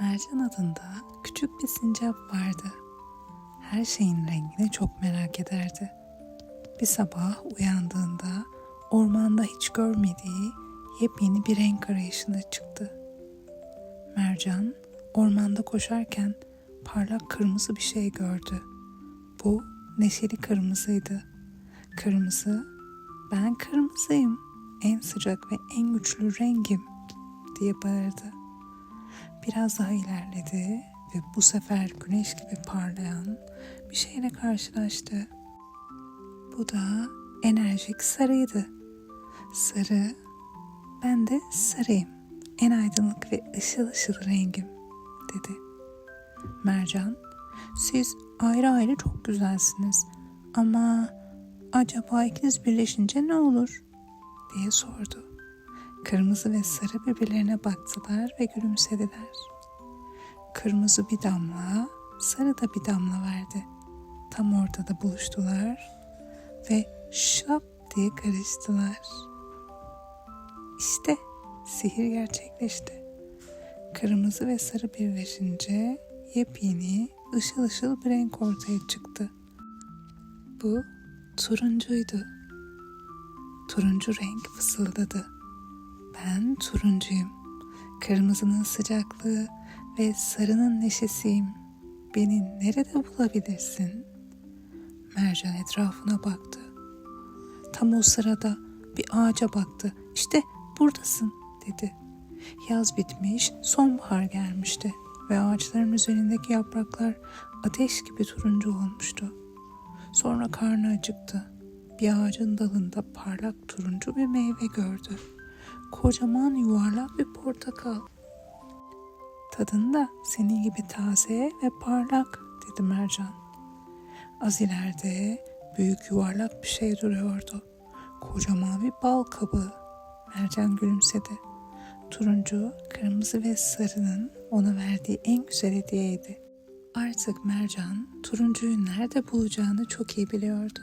Mercan adında küçük bir sincap vardı. Her şeyin rengini çok merak ederdi. Bir sabah uyandığında ormanda hiç görmediği yepyeni bir renk arayışına çıktı. Mercan ormanda koşarken parlak kırmızı bir şey gördü. Bu neşeli kırmızıydı. Kırmızı, ben kırmızıyım, en sıcak ve en güçlü rengim diye bağırdı. Biraz daha ilerledi ve bu sefer güneş gibi parlayan bir şeyle karşılaştı. Bu da enerjik sarıydı. Sarı, ben de sarıyım. En aydınlık ve ışıl ışıl rengim dedi. Mercan, siz ayrı ayrı çok güzelsiniz ama acaba ikiniz birleşince ne olur diye sordu. Kırmızı ve sarı birbirlerine baktılar ve gülümsediler. Kırmızı bir damla, sarı da bir damla verdi. Tam ortada buluştular ve şap diye karıştılar. İşte sihir gerçekleşti. Kırmızı ve sarı birleşince yepyeni ışıl ışıl bir renk ortaya çıktı. Bu turuncuydu. Turuncu renk fısıldadı. Ben turuncuyum. Kırmızının sıcaklığı ve sarının neşesiyim. Beni nerede bulabilirsin? Mercan etrafına baktı. Tam o sırada bir ağaca baktı. İşte buradasın dedi. Yaz bitmiş, sonbahar gelmişti ve ağaçların üzerindeki yapraklar ateş gibi turuncu olmuştu. Sonra karnı acıktı. Bir ağacın dalında parlak turuncu bir meyve gördü. Kocaman yuvarlak bir portakal. Tadında senin gibi taze ve parlak dedi Mercan. Az ileride büyük yuvarlak bir şey duruyordu. Kocaman bir bal kabağı. Mercan gülümsedi. Turuncu, kırmızı ve sarının ona verdiği en güzel hediyeydi. Artık Mercan turuncuyu nerede bulacağını çok iyi biliyordu.